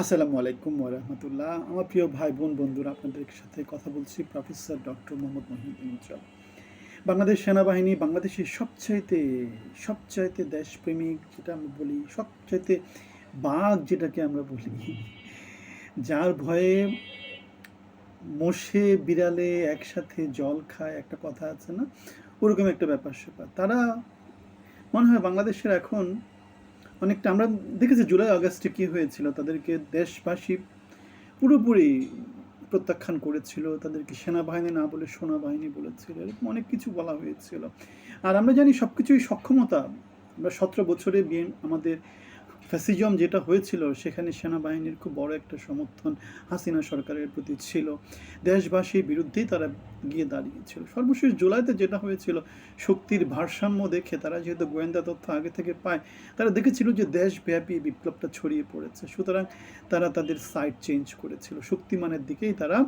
আসসালামু আলাইকুম ওরহমতুল্লাহ আমার প্রিয় ভাই বোন বন্ধুরা, আপনাদের সাথে কথা বলছি প্রফেসর ডক্টর মোহাম্মদ মহিউদ্দিন উজ্জ্বল বাংলাদেশ সেনাবাহিনী বাংলাদেশের সবচাইতে সবচাইতে দেশপ্রেমিক যেটা আমরা বলি, সবচাইতে বাঘ যেটাকে আমরা বলি, যার ভয়ে মোষে, বিড়ালে একসাথে জল খায়, একটা কথা আছে না? ওরকম একটা ব্যাপার স্যাপার। তারা মনে হয় বাংলাদেশের এখন অনেকটা, আমরা দেখেছি জুলাই, আগস্টে কী হয়েছিল, তাদেরকে দেশবাসী পুরোপুরি প্রত্যাখ্যান করেছিল, তাদেরকে সেনাবাহিনী না বলে সোনাবাহিনী বলেছিল, এরকম অনেক কিছু বলা হয়েছিল। আর আমরা জানি সব কিছুই সক্ষমতা, আমরা সতেরো বছরে বিএন, আমাদের ফ্যাসিজম যেটা হয়েছিল, সেখানে সেনাবাহিনীর খুব বড় একটা সমর্থন হাসিনা সরকারের প্রতি ছিল। দেশবাসীর বিরুদ্ধেই তারা গিয়ে দাঁড়িয়েছিল। সর্বশেষ জুলাইতে যেটা হয়েছিল, শক্তির ভারসাম্য দেখে তারা যেহেতু গোয়েন্দা তথ্য আগে থেকে পায়, তারা দেখেছিল যে দেশব্যাপী বিপ্লবটা ছড়িয়ে পড়েছে। সুতরাং তারা তাদের সাইড চেঞ্জ করেছিল। শক্তিমানের দিকেই তারা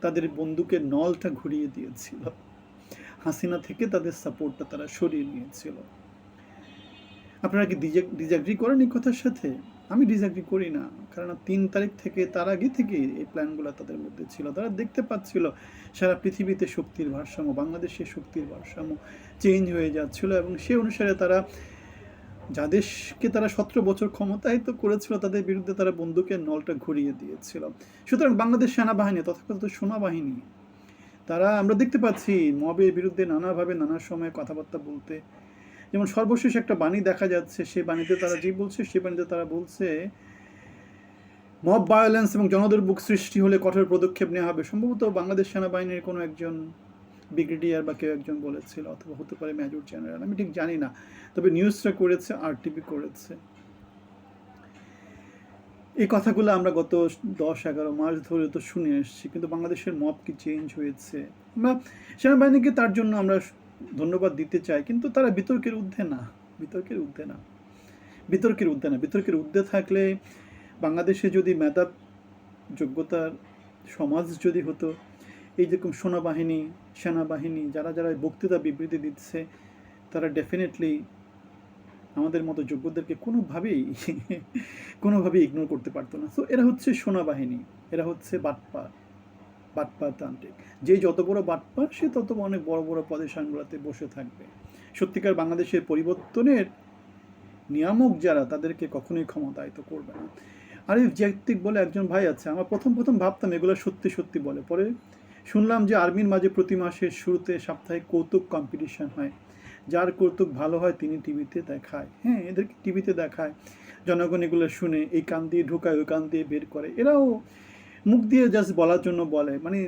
তাদের বন্দুকের নলটা ঘুরিয়ে দিয়েছিল। হাসিনা থেকে তাদের সাপোর্টটা তারা সরিয়ে নিয়েছিল। আপনারা কি ডিজাগ্রি করেন এই কথার সাথে? আমি ডিজাগ্রি করি না। কারণ তিন তারিখ থেকে, তার আগে থেকে এই প্ল্যানগুলো তাদের মধ্যে ছিল। তারা দেখতে পাচ্ছিল, সারা পৃথিবীতে শক্তির ভারসাম্য, বাংলাদেশে শক্তির ভারসাম্য চেঞ্জ হয়ে যাচ্ছিল এবং সে অনুসারে তারা যাদেরকে তারা সতেরো বছর ক্ষমতায়িত করেছিল, তাদের বিরুদ্ধে তারা বন্দুকের নলটা ঘুরিয়ে দিয়েছিল। সুতরাং বাংলাদেশ সেনাবাহিনী, তথাকথিত সোনাবাহিনী, তারা আমরা দেখতে পাচ্ছি, মবের বিরুদ্ধে নানাভাবে, নানা সময় কথাবার্তা বলতে যেমন সর্বশেষ একটা বাণী দেখা যাচ্ছে সেই বাণীতে তারা যে বলছে সেই বাণীতে তারা বলছে মব ভায়োলেন্স এবং জনদুর্ভোগ সৃষ্টি হলে কঠোর পদক্ষেপ নেওয়া হবে। সম্ভবত বাংলাদেশ সেনাবাহিনীর কোনো একজন ব্রিগেডিয়ার বা কেউ একজন বলেছিল অথবা হতে পারে মেজর জেনারেল আমি ঠিক জানি না। তবে নিউজটা করেছে আর টিভি করেছে। এই কথাগুলো আমরা গত দশ এগারো মাস ধরে তো শুনে এসেছি কিন্তু বাংলাদেশের মব কি চেঞ্জ হয়েছে? আমরা সেনাবাহিনীকে তার জন্য আমরা ধন্যবাদ দিতে চায়, কিন্তু তারা বিতর্কের ঊর্ধ্বে না, বিতর্কের ঊর্ধ্বে না। বিতর্কের ঊর্ধ্বে না, বিতর্কের ঊর্ধ্বে থাকলে বাংলাদেশে যদি মেধা যোগ্যতার সমাজ যদি হতো, এই যেরকম সেনাবাহিনী সেনাবাহিনী, যারা যারা বক্তৃতা বিবৃতি দিচ্ছে, তারা ডেফিনেটলি আমাদের মতো যোগ্যদেরকে কোনোভাবেই কোনোভাবেই ইগনোর করতে পারতো না। সো এরা হচ্ছে সোনাবাহিনী, এরা হচ্ছে বাটপার। বাটপার তান্ত্রিক যে যত বড় বাটপার সে তত অনেক বড় বড় পজিশনগুলোতে বসে থাকবে। সত্যিকার বাংলাদেশের পরিবর্তনের নিয়ামক যারা, তাদেরকে কখনোই ক্ষমতায়িত করবে না। আরিফ জ্যাক্তিক বলে একজন ভাই আছে, আমার প্রথম প্রথম ভাবতাম এগুলো সত্যি সত্যি বলে। পরে শুনলাম যে আর্মির মাঝে প্রতি মাসের শুরুতে সাপ্তাহিক কৌতুক কম্পিটিশন হয়। যার কৌতুক ভালো হয়, তিনি টিভিতে দেখায়। হ্যাঁ এদেরকে টিভিতে দেখায়। জনগণ এগুলো শুনে, এই কান দিয়ে ঢোকায়, ওই কান দিয়ে বের করে। এরাও মুখ দিয়ে জাস্ট বলার জন্য বলে। মানে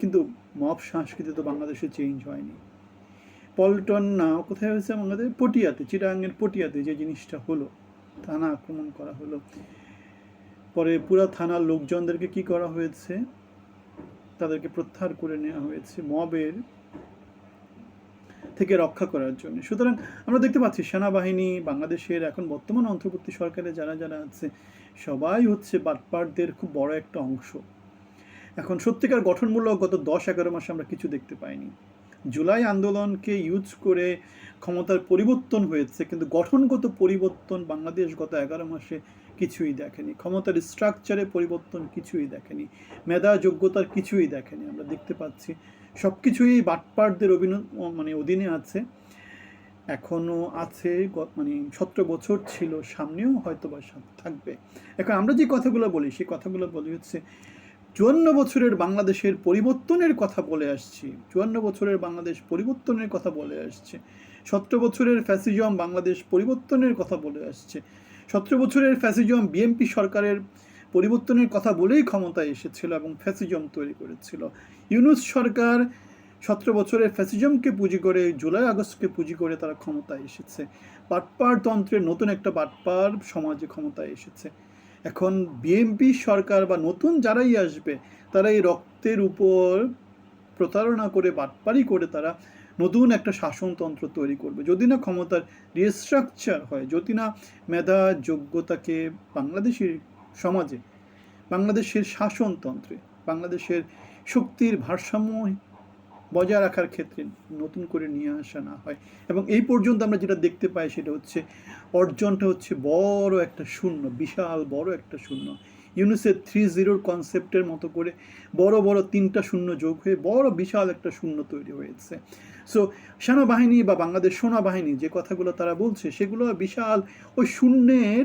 কিন্তু মব সংস্কৃতি তো বাংলাদেশে চেঞ্জ হয়নি। পল্টন না, কোথায় হয়েছে আমাদের? পটিয়াতে, চিটাঙ্গের পটিয়াতে যে জিনিসটা হলো, থানা আক্রমণ করা হলো। পরে পুরা থানার লোকজনদেরকে কি করা হয়েছে? তাদেরকে প্রত্যাহার করে নেওয়া হয়েছে। মবের থেকে রক্ষা করার জন্য। সুতরাং আমরা দেখতে পাচ্ছি সেনাবাহিনী, বাংলাদেশের এখন বর্তমান অন্তর্বর্তী সরকারে যারা যারা আছে, সবাই হচ্ছে বাটপারদের খুব বড় একটা অংশ। এখন সত্যিকার গঠনমূলক গত দশ এগারো মাসে আমরা কিছু দেখতে পাইনি। জুলাই আন্দোলনকে ইউজ করে ক্ষমতার পরিবর্তন হয়েছে, কিন্তু গঠনগত পরিবর্তন বাংলাদেশ গত এগারো মাসে কিছুই দেখেনি। ক্ষমতার স্ট্রাকচারে পরিবর্তন কিছুই দেখেনি। মেধা, যোগ্যতার কিছুই দেখেনি। আমরা দেখতে পাচ্ছি সব কিছুই বাটপারদের অভিন মানে অধীনে আছে। এখনও আছে মানে সতেরো বছর ছিল, সামনেও হয়তো বা থাকবে। এখন আমরা যে কথাগুলো বলি, সেই কথাগুলো বলি হচ্ছে, চুয়ান্ন বছরের বাংলাদেশের পরিবর্তনের কথা বলে আসছি। চুয়ান্ন বছরের বাংলাদেশ পরিবর্তনের কথা বলে আসছে। সতেরো বছরের ফ্যাসিজম বাংলাদেশ পরিবর্তনের কথা বলে আসছে। সতেরো বছরের ফ্যাসিজম বিএনপি সরকারের পরিবর্তনের কথা বলেই ক্ষমতায় এসেছিল এবং ফ্যাসিজম তৈরি করেছিল। ইউনুস সরকার সতেরো বছরের ফ্যাসিজমকে পুঁজি করে, জুলাই আগস্টকে পুঁজি করে তারা ক্ষমতায় এসেছে। বাটপার তন্ত্রের নতুন একটা বাটপার সমাজে ক্ষমতায় এসেছে। এখন বিএনপি সরকার বা নতুন যারাই আসবে, তারা এই রক্তের উপর প্রতারণা করে, বাটপারি করে তারা নতুন একটা শাসনতন্ত্র তৈরি করবে। যদি না ক্ষমতার রিস্ট্রাকচার হয়, যদি না মেধা যোগ্যতাকে বাংলাদেশের সমাজে, বাংলাদেশের শাসনতন্ত্রে, বাংলাদেশের শক্তির ভারসাম্য বজায় রাখার ক্ষেত্রে নতুন করে নিয়ে আসা না হয়। এবং এই পর্যন্ত আমরা যেটা দেখতে পাই সেটা হচ্ছে, অর্জনটা হচ্ছে বড় একটা শূন্য, বিশাল বড় একটা শূন্য। ইউনিসেফ থ্রি জিরোর কনসেপ্টের মতো করে বড় বড় তিনটা শূন্য যোগ হয়ে বড় বিশাল একটা শূন্য তৈরি হয়েছে। সো সেনাবাহিনী বা বাংলাদেশ সেনাবাহিনী যে কথাগুলো তারা বলছে, সেগুলো বিশাল ওই শূন্যের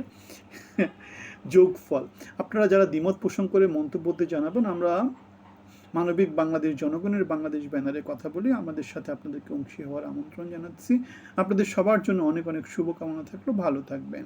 যোগফল। আপনারা যারা দ্বিমত পোষণ করে মন্তব্যতে জানাবেন, আমরা মানবিক বাংলাদেশ জনগণের বাংলাদেশ ব্যানারে কথা বলি। আমাদের সাথে আপনাদেরকে অংশী হওয়ার আমন্ত্রণ জানাচ্ছি। আপনাদের সবার জন্য অনেক অনেক শুভকামনা থাকল। ভালো থাকবেন।